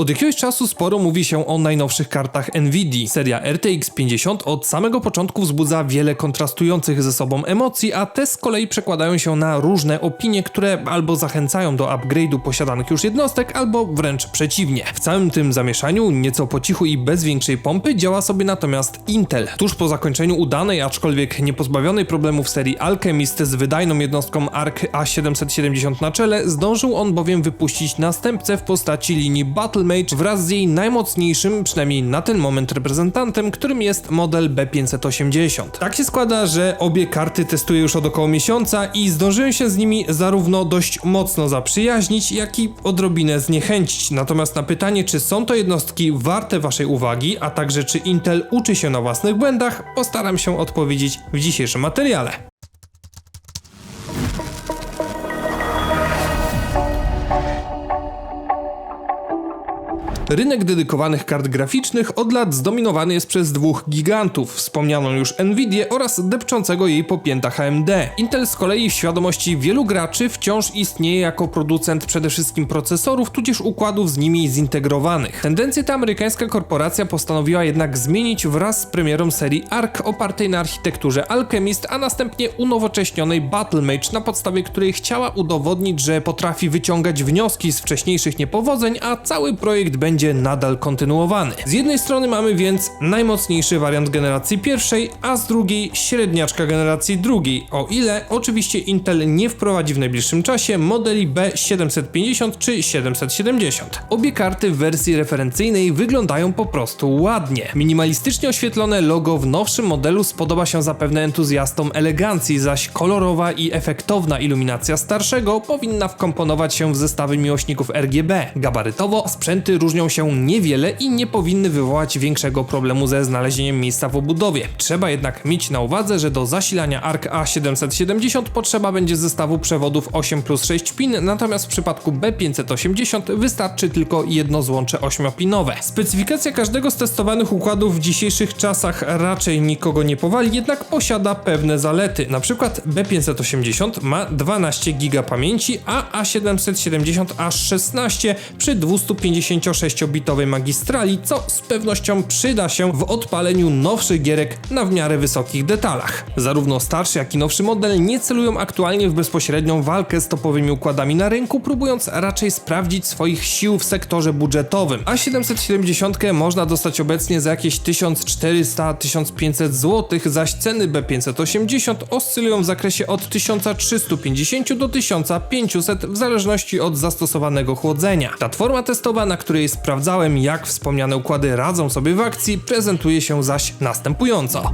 Od jakiegoś czasu sporo mówi się o najnowszych kartach Nvidia. Seria RTX 50 od samego początku wzbudza wiele kontrastujących ze sobą emocji, a te z kolei przekładają się na różne opinie, które albo zachęcają do upgrade'u posiadanych już jednostek, albo wręcz przeciwnie. W całym tym zamieszaniu, nieco po cichu i bez większej pompy, działa sobie natomiast Intel. Tuż po zakończeniu udanej, aczkolwiek niepozbawionej problemów serii Alchemist z wydajną jednostką ARC A770 na czele, zdążył on bowiem wypuścić następcę w postaci linii Battle Wraz z jej najmocniejszym, przynajmniej na ten moment reprezentantem, którym jest model B580. Tak się składa, że obie karty testuję już od około miesiąca i zdążyłem się z nimi zarówno dość mocno zaprzyjaźnić, jak i odrobinę zniechęcić. Natomiast na pytanie, czy są to jednostki warte waszej uwagi, a także czy Intel uczy się na własnych błędach, postaram się odpowiedzieć w dzisiejszym materiale. Rynek dedykowanych kart graficznych od lat zdominowany jest przez dwóch gigantów, wspomnianą już Nvidię oraz depczącego jej po piętach AMD. Intel z kolei w świadomości wielu graczy wciąż istnieje jako producent przede wszystkim procesorów, tudzież układów z nimi zintegrowanych. Tendencję tę amerykańska korporacja postanowiła jednak zmienić wraz z premierą serii ARC opartej na architekturze Alchemist, a następnie unowocześnionej Battle Mage, na podstawie której chciała udowodnić, że potrafi wyciągać wnioski z wcześniejszych niepowodzeń, a cały projekt będzie będzie nadal kontynuowany. Z jednej strony mamy więc najmocniejszy wariant generacji pierwszej, a z drugiej średniaczka generacji drugiej, o ile oczywiście Intel nie wprowadzi w najbliższym czasie modeli B750 czy 770. Obie karty w wersji referencyjnej wyglądają po prostu ładnie. Minimalistycznie oświetlone logo w nowszym modelu spodoba się zapewne entuzjastom elegancji, zaś kolorowa i efektowna iluminacja starszego powinna wkomponować się w zestawy miłośników RGB. Gabarytowo sprzęty różnią się niewiele i nie powinny wywołać większego problemu ze znalezieniem miejsca w obudowie. Trzeba jednak mieć na uwadze, że do zasilania ARC A770 potrzeba będzie zestawu przewodów 8 plus 6 pin, natomiast w przypadku B580 wystarczy tylko jedno złącze 8-pinowe. Specyfikacja każdego z testowanych układów w dzisiejszych czasach raczej nikogo nie powali, jednak posiada pewne zalety. Na przykład B580 ma 12 GB pamięci, a A770 aż 16 przy 256 6-bitowej magistrali, co z pewnością przyda się w odpaleniu nowszych gierek na w miarę wysokich detalach. Zarówno starszy, jak i nowszy model nie celują aktualnie w bezpośrednią walkę z topowymi układami na rynku, próbując raczej sprawdzić swoich sił w sektorze budżetowym. A 770 można dostać obecnie za jakieś 1400-1500 zł, zaś ceny B580 oscylują w zakresie od 1350 do 1500 w zależności od zastosowanego chłodzenia. Platforma testowa, na której sprawdzałem jak wspomniane układy radzą sobie w akcji, prezentuje się zaś następująco.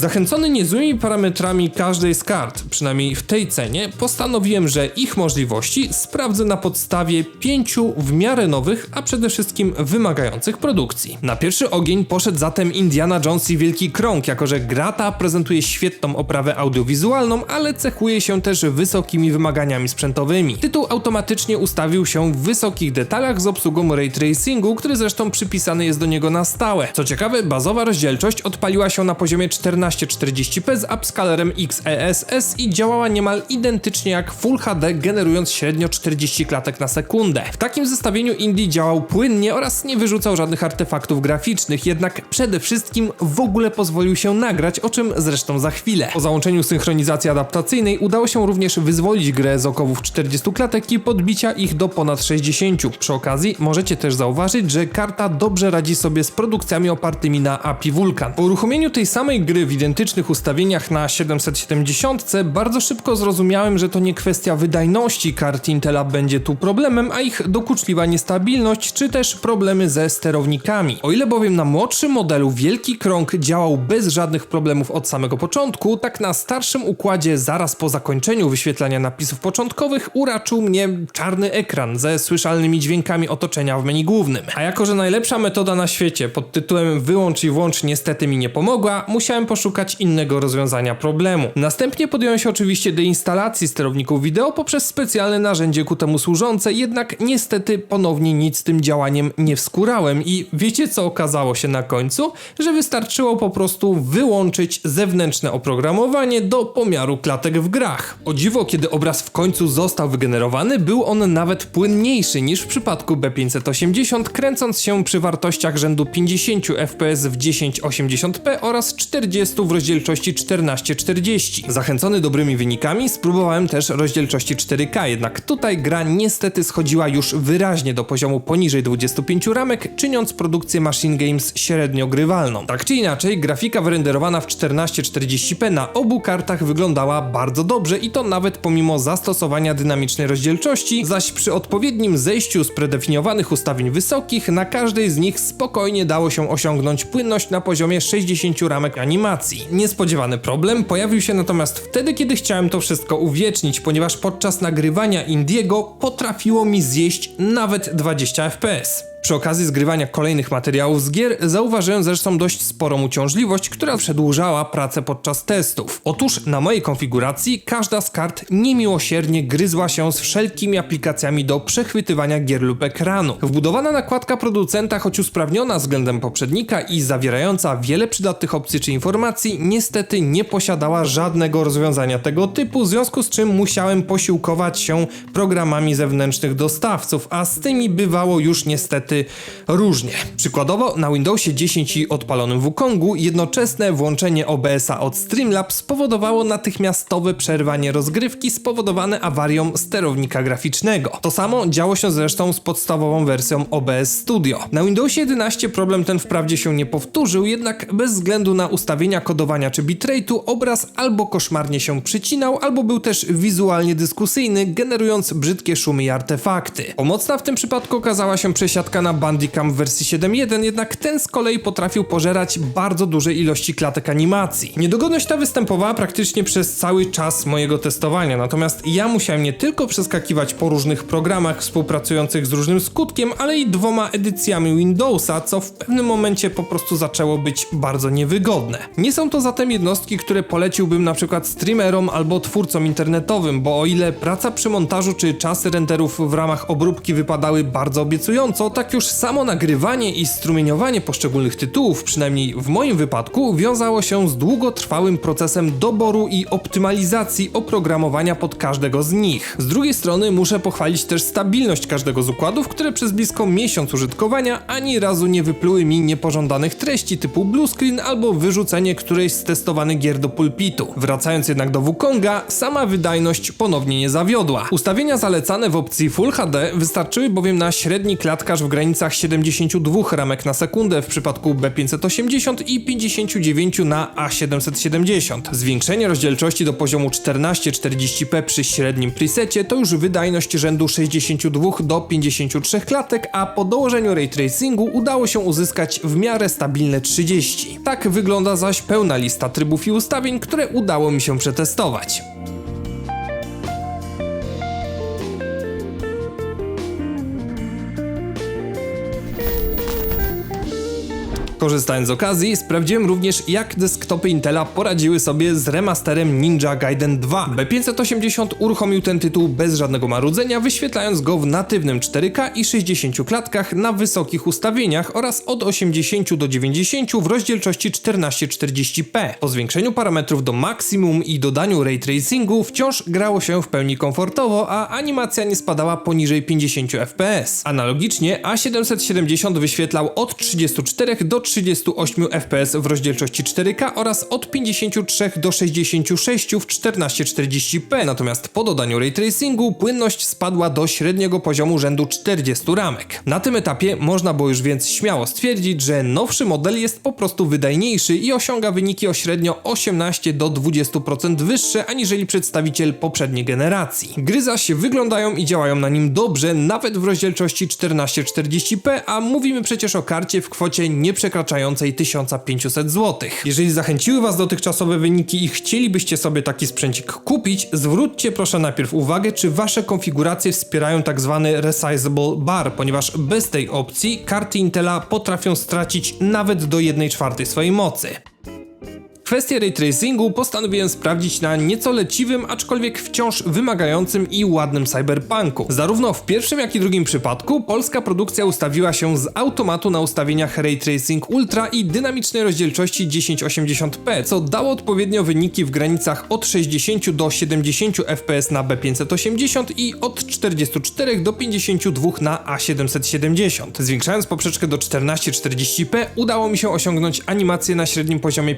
Zachęcony niezłymi parametrami każdej z kart, przynajmniej w tej cenie, postanowiłem, że ich możliwości sprawdzę na podstawie pięciu w miarę nowych, a przede wszystkim wymagających produkcji. Na pierwszy ogień poszedł zatem Indiana Jones i Wielki Krąg, jako że gra ta prezentuje świetną oprawę audiowizualną, ale cechuje się też wysokimi wymaganiami sprzętowymi. Tytuł automatycznie ustawił się w wysokich detalach z obsługą ray tracingu, który zresztą przypisany jest do niego na stałe. Co ciekawe, bazowa rozdzielczość odpaliła się na poziomie 14 1240p z upscalerem XESS i działała niemal identycznie jak Full HD, generując średnio 40 klatek na sekundę. W takim zestawieniu Indie działał płynnie oraz nie wyrzucał żadnych artefaktów graficznych, jednak przede wszystkim w ogóle pozwolił się nagrać, o czym zresztą za chwilę. Po załączeniu synchronizacji adaptacyjnej udało się również wyzwolić grę z okowów 40 klatek i podbicia ich do ponad 60. Przy okazji możecie też zauważyć, że karta dobrze radzi sobie z produkcjami opartymi na API Vulkan. Po uruchomieniu tej samej gry w identycznych ustawieniach na 770 bardzo szybko zrozumiałem, że to nie kwestia wydajności kart Intela będzie tu problemem, a ich dokuczliwa niestabilność, czy też problemy ze sterownikami. O ile bowiem na młodszym modelu Wielki Krąg działał bez żadnych problemów od samego początku, tak na starszym układzie zaraz po zakończeniu wyświetlania napisów początkowych uraczył mnie czarny ekran ze słyszalnymi dźwiękami otoczenia w menu głównym. A jako, że najlepsza metoda na świecie pod tytułem wyłącz i włącz niestety mi nie pomogła, musiałem poszukać szukać innego rozwiązania problemu. Następnie podjąłem się oczywiście deinstalacji sterowników wideo poprzez specjalne narzędzie ku temu służące, jednak niestety ponownie nic tym działaniem nie wskurałem i wiecie co okazało się na końcu? Że wystarczyło po prostu wyłączyć zewnętrzne oprogramowanie do pomiaru klatek w grach. O dziwo, kiedy obraz w końcu został wygenerowany, był on nawet płynniejszy niż w przypadku B580, kręcąc się przy wartościach rzędu 50 fps w 1080p oraz 40 w rozdzielczości 1440. Zachęcony dobrymi wynikami spróbowałem też rozdzielczości 4K, jednak tutaj gra niestety schodziła już wyraźnie do poziomu poniżej 25 ramek, czyniąc produkcję Machine Games średnio grywalną. Tak czy inaczej, grafika wyrenderowana w 1440p na obu kartach wyglądała bardzo dobrze i to nawet pomimo zastosowania dynamicznej rozdzielczości, zaś przy odpowiednim zejściu z predefiniowanych ustawień wysokich na każdej z nich spokojnie dało się osiągnąć płynność na poziomie 60 ramek animacji. Niespodziewany problem pojawił się natomiast wtedy, kiedy chciałem to wszystko uwiecznić, ponieważ podczas nagrywania Indiego potrafiło mi zjeść nawet 20 fps. Przy okazji zgrywania kolejnych materiałów z gier zauważyłem zresztą dość sporą uciążliwość, która przedłużała pracę podczas testów. Otóż na mojej konfiguracji każda z kart niemiłosiernie gryzła się z wszelkimi aplikacjami do przechwytywania gier lub ekranu. Wbudowana nakładka producenta, choć usprawniona względem poprzednika i zawierająca wiele przydatnych opcji czy informacji, niestety nie posiadała żadnego rozwiązania tego typu, w związku z czym musiałem posiłkować się programami zewnętrznych dostawców, a z tymi bywało już niestety różnie. Przykładowo na Windowsie 10 i odpalonym Wukongu jednoczesne włączenie OBS-a od Streamlabs spowodowało natychmiastowe przerwanie rozgrywki spowodowane awarią sterownika graficznego. To samo działo się zresztą z podstawową wersją OBS Studio. Na Windowsie 11 problem ten wprawdzie się nie powtórzył, jednak bez względu na ustawienia kodowania czy bitrate'u obraz albo koszmarnie się przycinał, albo był też wizualnie dyskusyjny, generując brzydkie szumy i artefakty. Pomocna w tym przypadku okazała się przesiadka na Bandicam w wersji 7.1, jednak ten z kolei potrafił pożerać bardzo duże ilości klatek animacji. Niedogodność ta występowała praktycznie przez cały czas mojego testowania, natomiast ja musiałem nie tylko przeskakiwać po różnych programach współpracujących z różnym skutkiem, ale i dwoma edycjami Windowsa, co w pewnym momencie po prostu zaczęło być bardzo niewygodne. Nie są to zatem jednostki, które poleciłbym na przykład streamerom albo twórcom internetowym, bo o ile praca przy montażu czy czasy renderów w ramach obróbki wypadały bardzo obiecująco, tak już samo nagrywanie i strumieniowanie poszczególnych tytułów, przynajmniej w moim wypadku, wiązało się z długotrwałym procesem doboru i optymalizacji oprogramowania pod każdego z nich. Z drugiej strony muszę pochwalić też stabilność każdego z układów, które przez blisko miesiąc użytkowania ani razu nie wypluły mi niepożądanych treści typu bluescreen albo wyrzucenie którejś z testowanych gier do pulpitu. Wracając jednak do Wukonga, sama wydajność ponownie nie zawiodła. Ustawienia zalecane w opcji Full HD wystarczyły bowiem na średni klatkarz w granicach 72 ramek na sekundę w przypadku B580 i 59 na A770. Zwiększenie rozdzielczości do poziomu 1440p przy średnim presecie to już wydajność rzędu 62 do 53 klatek, a po dołożeniu ray tracingu udało się uzyskać w miarę stabilne 30. Tak wygląda zaś pełna lista trybów i ustawień, które udało mi się przetestować. Korzystając z okazji, sprawdziłem również jak desktopy Intela poradziły sobie z remasterem Ninja Gaiden 2. B580 uruchomił ten tytuł bez żadnego marudzenia, wyświetlając go w natywnym 4K i 60 klatkach na wysokich ustawieniach oraz od 80 do 90 w rozdzielczości 1440p. Po zwiększeniu parametrów do maksimum i dodaniu ray tracingu wciąż grało się w pełni komfortowo, a animacja nie spadała poniżej 50 fps. Analogicznie A770 wyświetlał od 34 do 38 fps w rozdzielczości 4K oraz od 53 do 66 w 1440p, natomiast po dodaniu ray tracingu płynność spadła do średniego poziomu rzędu 40 ramek. Na tym etapie można było już więc śmiało stwierdzić, że nowszy model jest po prostu wydajniejszy i osiąga wyniki o średnio 18 do 20% wyższe aniżeli przedstawiciel poprzedniej generacji. Gry zaś wyglądają i działają na nim dobrze, nawet w rozdzielczości 1440p, a mówimy przecież o karcie w kwocie nie przekraczającej 1500 zł. Jeżeli zachęciły Was dotychczasowe wyniki i chcielibyście sobie taki sprzęcik kupić, zwróćcie proszę najpierw uwagę, czy Wasze konfiguracje wspierają tak zwany resizable bar, ponieważ bez tej opcji karty Intela potrafią stracić nawet do 1 czwartej swojej mocy. Kwestię ray tracingu postanowiłem sprawdzić na nieco leciwym, aczkolwiek wciąż wymagającym i ładnym cyberpunku. Zarówno w pierwszym, jak i drugim przypadku polska produkcja ustawiła się z automatu na ustawieniach ray tracing ultra i dynamicznej rozdzielczości 1080p, co dało odpowiednio wyniki w granicach od 60 do 70 fps na B580 i od 44 do 52 na A770. Zwiększając poprzeczkę do 1440p udało mi się osiągnąć animację na średnim poziomie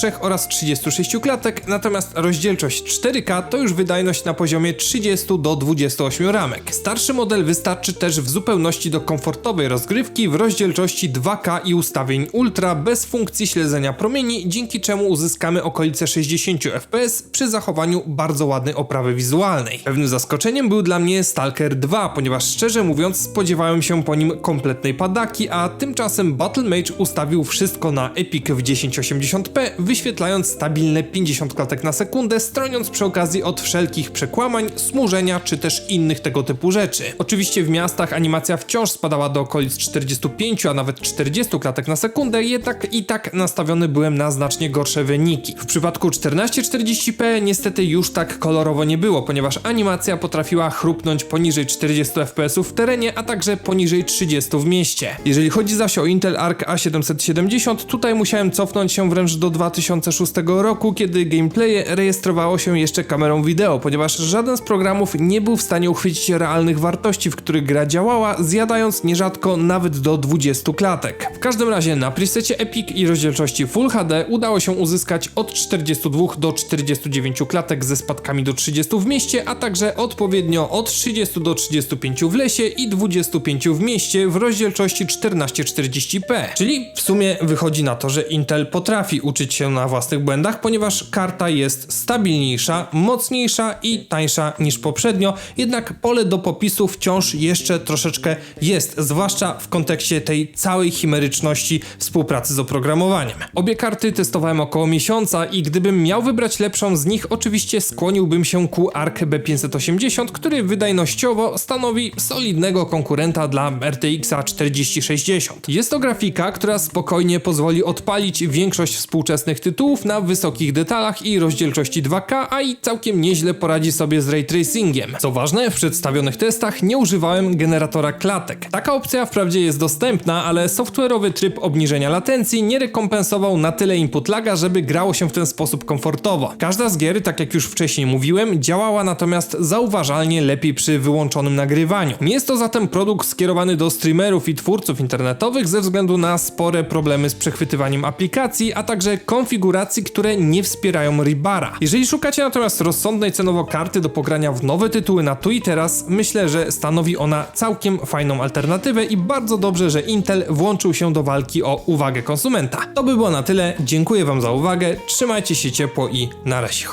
53 oraz 36 klatek, natomiast rozdzielczość 4K to już wydajność na poziomie 30 do 28 ramek. Starszy model wystarczy też w zupełności do komfortowej rozgrywki w rozdzielczości 2K i ustawień ultra bez funkcji śledzenia promieni, dzięki czemu uzyskamy okolice 60 fps przy zachowaniu bardzo ładnej oprawy wizualnej. Pewnym zaskoczeniem był dla mnie Stalker 2, ponieważ szczerze mówiąc spodziewałem się po nim kompletnej padaki, a tymczasem Battle Mage ustawił wszystko na Epic w 1080p, wyświetlając stabilne 50 klatek na sekundę, stroniąc przy okazji od wszelkich przekłamań, smużenia czy też innych tego typu rzeczy. Oczywiście w miastach animacja wciąż spadała do okolic 45, a nawet 40 klatek na sekundę, jednak i tak nastawiony byłem na znacznie gorsze wyniki. W przypadku 1440p niestety już tak kolorowo nie było, ponieważ animacja potrafiła chrupnąć poniżej 40 fps w terenie, a także poniżej 30 w mieście. Jeżeli chodzi zaś o Intel Arc A770, tutaj musiałem cofnąć się wręcz do 2006 roku, kiedy gameplaye rejestrowało się jeszcze kamerą wideo, ponieważ żaden z programów nie był w stanie uchwycić realnych wartości, w których gra działała, zjadając nierzadko nawet do 20 klatek. W każdym razie na presecie Epic i rozdzielczości Full HD udało się uzyskać od 42 do 49 klatek ze spadkami do 30 w mieście, a także odpowiednio od 30 do 35 w lesie i 25 w mieście w rozdzielczości 1440p. Czyli w sumie wychodzi na to, że Intel potrafi uczyć się na własnych błędach, ponieważ karta jest stabilniejsza, mocniejsza i tańsza niż poprzednio, jednak pole do popisu wciąż jeszcze troszeczkę jest, zwłaszcza w kontekście tej całej chimeryczności współpracy z oprogramowaniem. Obie karty testowałem około miesiąca i gdybym miał wybrać lepszą z nich, oczywiście skłoniłbym się ku ARC B580, który wydajnościowo stanowi solidnego konkurenta dla RTX 4060. Jest to grafika, która spokojnie pozwoli odpalić większość współczesnych tytułów na wysokich detalach i rozdzielczości 2K, a i całkiem nieźle poradzi sobie z ray tracingiem. Co ważne, w przedstawionych testach nie używałem generatora klatek. Taka opcja wprawdzie jest dostępna, ale software'owy tryb obniżenia latencji nie rekompensował na tyle input laga, żeby grało się w ten sposób komfortowo. Każda z gier, tak jak już wcześniej mówiłem, działała natomiast zauważalnie lepiej przy wyłączonym nagrywaniu. Nie jest to zatem produkt skierowany do streamerów i twórców internetowych ze względu na spore problemy z przechwytywaniem aplikacji, a także konfiguracji, które nie wspierają Rebara. Jeżeli szukacie natomiast rozsądnej cenowo karty do pogrania w nowe tytuły na tu i teraz, myślę, że stanowi ona całkiem fajną alternatywę i bardzo dobrze, że Intel włączył się do walki o uwagę konsumenta. To by było na tyle, dziękuję wam za uwagę, trzymajcie się ciepło i na razie.